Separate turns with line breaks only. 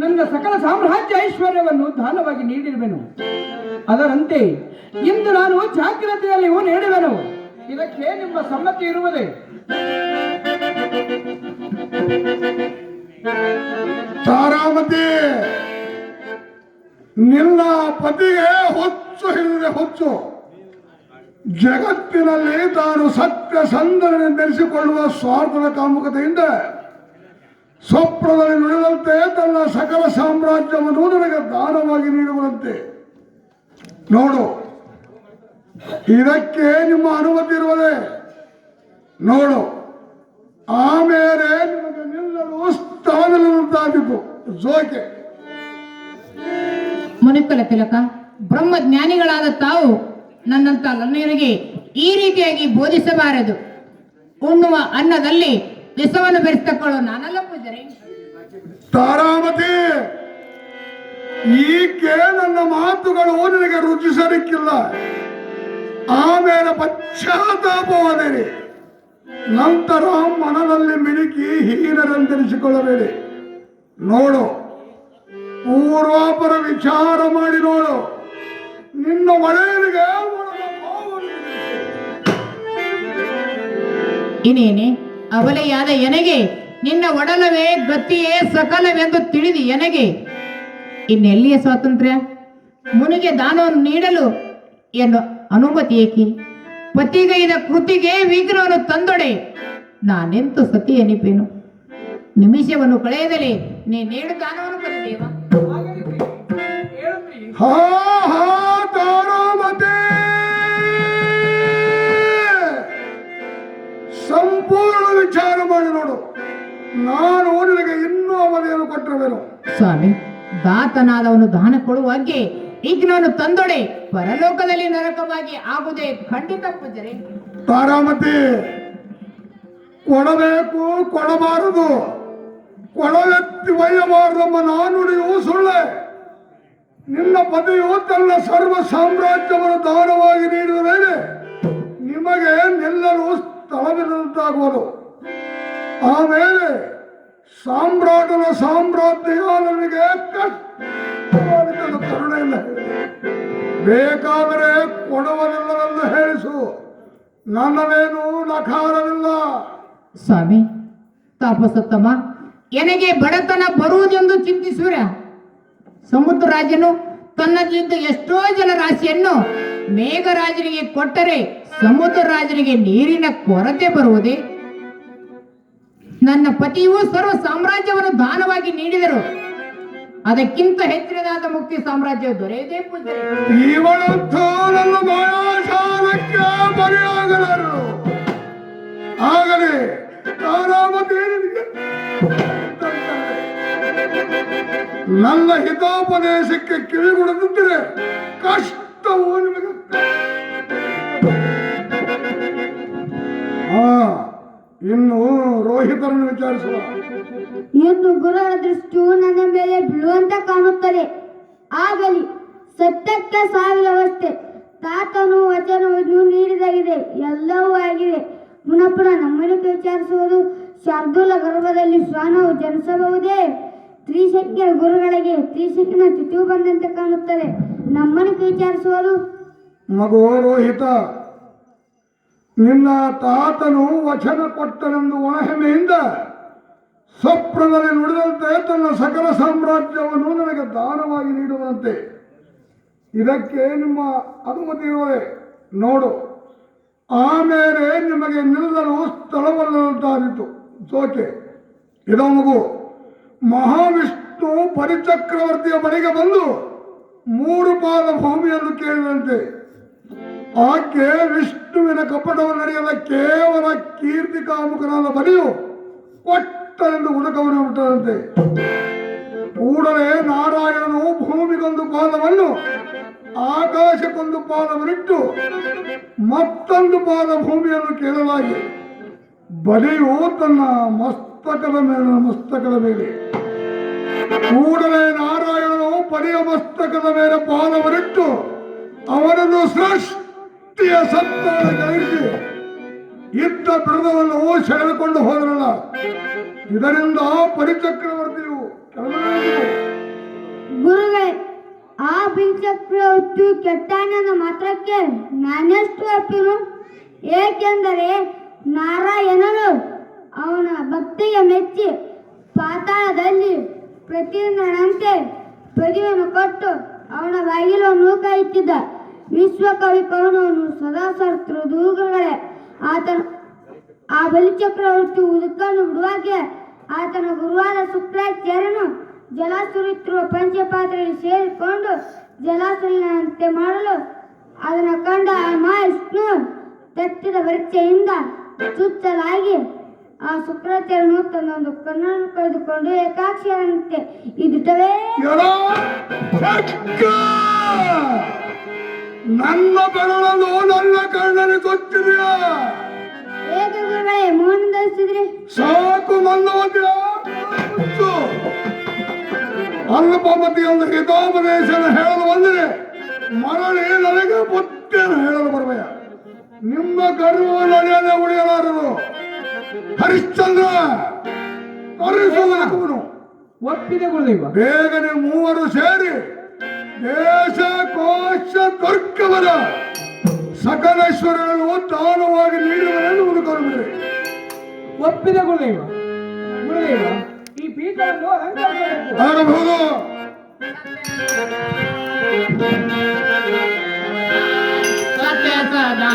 ನನ್ನ ಸಕಲ ಸಾಮ್ರಾಜ್ಯ ಐಶ್ವರ್ಯವನ್ನು ದಾನವಾಗಿ ನೀಡಿರುವೆನು. ಅದರಂತೆ ಇಂದು ನಾನು ಜಾಗ್ರತೆಯಲ್ಲಿಯೂ ನೀಡುವೆನು. ಇದಕ್ಕೆ ನಿಮ್ಮ ಸಮ್ಮತಿ ಇರುವುದೇ?
ತಾರಾಮತಿ, ನಿನ್ನ ಪತಿಗೆ ಹುಚ್ಚು ಹಿಡಿದೆ ಹುಚ್ಚು. ಜಗತ್ತಿನಲ್ಲಿ ತಾನು ಸತ್ಯ ಸಂದನೆಂದೆನಿಸಿಕೊಳ್ಳುವ ಸ್ವಾರ್ಥದ ಕಾಮುಕತೆಯಿಂದ ಸ್ವಪ್ನದಲ್ಲಿ ನುಡಿದಂತೆ ತನ್ನ ಸಕಲ ಸಾಮ್ರಾಜ್ಯವನ್ನು ನನಗೆ ದಾನವಾಗಿ ನೀಡುವಂತೆ ನೋಡು, ಇದಕ್ಕೆ ನಿಮ್ಮ ಅನುಮತಿ ಇರುವುದೇ? ನೋಡು ಆಮೇಲೆ ನಿಮಗೆ ನಿಲ್ಲಲು ಸ್ಥಾನದಂತಾಗಿತ್ತು ಜೋಕೆ.
ಮುನಿಪಲ ತಿಲಕ, ಬ್ರಹ್ಮಜ್ಞಾನಿಗಳಾದ ತಾವು ನನ್ನಂತ ಲನ್ನಯರಿಗೆ ಈ ರೀತಿಯಾಗಿ ಬೋಧಿಸಬಾರದು. ಉಣ್ಣುವ ಅನ್ನದಲ್ಲಿ ವಿಷವನ್ನು ಬೆರೆಸ್ತಕೊಳ್ಳೋ ನಾನಲ್ಲ ಪೂಜರೆ
ತಾರಾಮತಿ ಈಕೆ ನನ್ನ ಮಾತುಗಳು ನಿನಗೆ ರುಚಿಸಲಿಕ್ಕಿಲ್ಲ. ಆಮೇಲೆ ಪಶ್ಚಾತ್ತಾಪವಾದಿರಿ. ನಂತರ ಮನದಲ್ಲಿ ಮಿಡುಕಿ ಹೀನರಂತರಿಸಿಕೊಳ್ಳಬೇಡಿ ನೋಡು ಪೂರ್ವಾಪರ ವಿಚಾರ ಮಾಡಿ ನೋಡು. ನಿನ್ನ ಭಾವನೆ
ಇನ್ನೇನೆ ಅವಲೆಯಾದ ಎನಗೆ ನಿನ್ನ ಒಡಲವೇ ಗತಿಯೇ ಸಕಲವೆಂದು ತಿಳಿದಿ ಎನಗೆ. ಇನ್ನೆಲ್ಲಿಯ ಸ್ವಾತಂತ್ರ್ಯ? ಮುನಿಗೆ ದಾನವನ್ನು ನೀಡಲು ಎನ್ನು ಅನುಮತಿ ಏಕೆ? ಪತಿಗೈದ ಕೃತಿಗೆ ವಿಘ್ನವನ್ನು ತಂದೊಡೆ. ನಾನೆಂತು ಸತಿ ಎನಿಪೇನು? ನಿಮಿಷವನ್ನು ಕಳೆಯದಲ್ಲಿ ನೀ ನೀಡು ದಾನವನ್ನು ಬರದೇವ
ಹೋ ಹಾ. ಸಂಪೂರ್ಣ ವಿಚಾರ ಮಾಡಿ ನೋಡು. ನಾನು ನಿನಗೆ ಇನ್ನೂ ಅವಧಿಯನ್ನು ಕೊಟ್ಟಿರುವೆನು.
ಸ್ವಾಮಿ ದಾತನಾದವನು ದಾನ ಕೊಡುವಾಗೆ ನಾನು ತಂದೊಡೆ ಪರಲೋಕದಲ್ಲಿ ನರಕವಾಗಿ ಆಗುವುದೇ ಖಂಡಿತ ಪೂಜರೆ
ತಾರಾಮತಿ ಕೊಡಬೇಕು ಕೊಡಬಾರದು. ಕೊಡವೆತ್ತಿ ಒಯ್ಯಬಾರದಮ್ಮ ನಾನುಡಿಯು ಸುಳ್ಳೆ. ನಿನ್ನ ಪತಿಯು ತನ್ನ ಸರ್ವ ಸಾಮ್ರಾಜ್ಯವನ್ನು ದಾನವಾಗಿ ಕಷ್ಟವಾದ ಕರುಣೆಯಿಂದ ಬೇಕಾದರೆ ಕೊಡುವನಿಲ್ಲವೆಂದು ಹೇಳಿಸು. ನನ್ನದೇನು ನಕಾರವಿಲ್ಲ
ಸ್ವಾಮಿ ತಾಪಸತ್ತಮ್ಮ ಎನಗೆ ಬಡತನ ಬರುವುದೆಂದು ಚಿಂತಿಸುವ ಸಮುದ್ರ ರಾಜನು ತನ್ನಲ್ಲಿದ್ದ ಎಷ್ಟೋ ಜಲರಾಶಿಯನ್ನು ಮೇಘರಾಜನಿಗೆ ಕೊಟ್ಟರೆ ಸಮುದ್ರ ರಾಜನಿಗೆ ನೀರಿನ ಕೊರತೆ ಬರುವುದೇ ನನ್ನ ಪತಿಯು ಸರ್ವ ಸಾಮ್ರಾಜ್ಯವನ್ನು ದಾನವಾಗಿ ನೀಡಿದರು. ಅದಕ್ಕಿಂತ ಹೆಚ್ಚಿನದಾದ ಮುಕ್ತಿ ಸಾಮ್ರಾಜ್ಯ ದೊರೆಯದೇ
ಆಗಲೇ ನನ್ನ ಹಿತೋಪದೇಶಕ್ಕೆ ಕಿವಿಗೊಡದಿದ್ದರೆ ಕಷ್ಟವು ಇನ್ನು ರೋಹಿತರನ್ನು ವಿಚಾರಿಸುವ.
ಇನ್ನು ಗುರುಗಳ ದೃಷ್ಟಿಯು ನನ್ನ ಮೇಲೆ ಬೀಳುವಂತ ಕಾಣುತ್ತದೆ. ಆಗಲಿ ಸತ್ಯಕ್ಕೆ ಸಾವಿರವಷ್ಟೇ. ತಾತನು ವಚನವನ್ನು ನೀಡಿದಾಗಿದೆ. ಎಲ್ಲವೂ ಆಗಿದೆ. ಪುನಃ ಪುನಃ ನಮ್ಮನ್ನು ವಿಚಾರಿಸುವುದು ಶಾರ್ದೂಲ ಗರ್ಭದಲ್ಲಿ ಶ್ವಾನವು ಜನಿಸಬಹುದೇ? ತ್ರಿಶಕ್ತಿಯ ಗುರುಗಳಿಗೆ ತ್ರಿಶಕ್ತಿನ ತಿಥಿಯು ಬಂದಂತೆ ಕಾಣುತ್ತದೆ. ನಮ್ಮನ್ನು ವಿಚಾರಿಸುವುದು
ಮಗು ರೋಹಿತ ನಿನ್ನ ತಾತನು ವಚನ ಕೊಟ್ಟನೆಂದು ಒಣಹೆಮೆಯಿಂದ ಸ್ವಪ್ನದಲ್ಲಿ ನುಡಿದಂತೆ ತನ್ನ ಸಕಲ ಸಾಮ್ರಾಜ್ಯವನ್ನು ನನಗೆ ದಾನವಾಗಿ ನೀಡುವಂತೆ. ಇದಕ್ಕೆ ನಿಮ್ಮ ಅನುಮತಿ ಇರುವೆ ನೋಡು. ಆಮೇಲೆ ನಿಮಗೆ ನಿಲ್ಲಲು ಸ್ಥಳವಲ್ಲದಂತಾದಿತು ಸೋಕೆ, ಇದೋ ಮಗು. ಮಹಾವಿಷ್ಣು ಪರಿಚಕ್ರವರ್ತಿಯ ಬಳಿಗೆ ಬಂದು ಮೂರು ಪಾದ ಭೂಮಿಯನ್ನು ಕೇಳಿದಂತೆ. ಆಕೆ ವಿಷ್ಣುವಿನ ಕಪಟವನ್ನು ನಡೆಯಲ್ಲ ಕೇವಲ ಕೀರ್ತಿ ಕಾಮುಕನಾದ ಬಲಿಯು ಕೊಟ್ಟನೆಂದು ಉದಕವನ್ನು ಬಿಟ್ಟದಂತೆ ಕೂಡಲೇ ನಾರಾಯಣನು ಭೂಮಿಗೊಂದು ಪಾದವನ್ನು ಆಕಾಶಕ್ಕೊಂದು ಪಾದವನ್ನಿಟ್ಟು ಮತ್ತೊಂದು ಪಾದ ಭೂಮಿಯನ್ನು ಕೇಳಲಾಗಿ ಬಲಿಯು ತನ್ನ ಮಸ್ತಕದ ಮೇಲೆ ಮಸ್ತಕದ ಮೇಲೆ. ಕೂಡಲೇ ನಾರಾಯಣನು ಬಲಿಯ ಮಸ್ತಕದ ಮೇಲೆ ಪಾದವನ್ನಿಟ್ಟು ಅವನನ್ನು ಸೃಷ್ಟಿಯ ಸತ್ತಾರಕ್ಕೆ ಇದ್ದ ಬಿಡದವನ್ನು ಸೆಳೆದುಕೊಂಡು ಹೋದ್ರಲ್ಲ. ಇದರಿಂದ ಪರಿಚಕ್ರವರ್ತಿಯು ಆ
ಬಿಂಚಕ್ರವರ್ತಿ ಕೆಟ್ಟಾನನ ಮಾತ್ರಕ್ಕೆ ನಾನೆಷ್ಟು ಅಪ್ಪಿರು ಏಕೆಂದರೆ ನಾರಾಯಣನು ಅವನ ಭಕ್ತಿಯ ಮೆಚ್ಚಿ ಪಾತಾಳದಲ್ಲಿ ಪ್ರತಿಯೊಂದರಂತೆ ಪ್ರತಿಯನ್ನು ಕೊಟ್ಟು ಅವನ ಬಾಗಿಲು ನೂಕ ಇಟ್ಟಿದ್ದ. ವಿಶ್ವಕವಿ ಕವನವನ್ನು ಸದಾ ಸರ್ತ್ರ ದೂಗಗಳೇ ಆತನ ಆ ಬಲಿಚಕ್ರವರ್ತಿ ಉದುಕನ್ನು ಬಿಡುವಾಗೆ ಆತನ ಗುರುವಾದ ಶುಕ್ರಾಚಾರ್ಯನು ಜಲಾಸುರಿತ್ತಿರುವ ಪಂಚಪಾತ್ರೆಯಲ್ಲಿ ಸೇರಿಕೊಂಡು ಜಲಾಸುರನಂತೆ ಮಾಡಲು ಅದನ್ನು ಕಂಡ ಆ ಮಹಾವಿಷ್ಣು ತಟ್ಟಿದ ಪರೀಕ್ಷೆಯಿಂದ ಚುಚ್ಚಲಾಗಿ ಆ ಶುಕ್ರಾಚಾರ್ಯನು ತನ್ನೊಂದು ಕಣ್ಣನ್ನು ಕಳೆದುಕೊಂಡು
ಏಕಾಕ್ಷಿಯಂತೆ ಇದ್ದವೇ! ನನ್ನ ಬೆರಳನ್ನು ನನ್ನ
ಮೌನ ಧರಿಸಿದ್ರಿ
ಸಾಕು ಮಲ್ಲವದ್ಯ ಅಲ್ಪಮತಿ ಅಲ್ಪಮತಿಯೊಂದು ಹಿತೋಪದೇಶನ ಹೇಳಲು ಬಂದರೆ ಮರಳಿ ನನಗೆ ಪುತ್ತೇನು ಹೇಳಲು ಬರಬೇಯ ನಿಮ್ಮ ಗರ್ವ ನಡೆಯದೆ ಉಳಿಯಲಾರರು. ಹರಿಶ್ಚಂದ್ರ ಕರೆಸುವನು
ಒಪ್ಪಿದೆ ಗುರುದೇವ.
ಬೇಗನೆ ಮೂವರು ಸೇರಿ. ದೇಶ ಕೋಶ ದುರ್ಗವರ ಸಕಲೇಶ್ವರನು ದಾನವಾಗಿ ನೀಡುವರೆಂದು ಹುಡುಕರು
ಒಪ್ಪಿದ ಗುರುದೇವ. ಗುರುದೇವ ಈ ಪೀಠವನ್ನು
ಆಗಬಹುದು.
ಸತ್ಯ ಸದಾ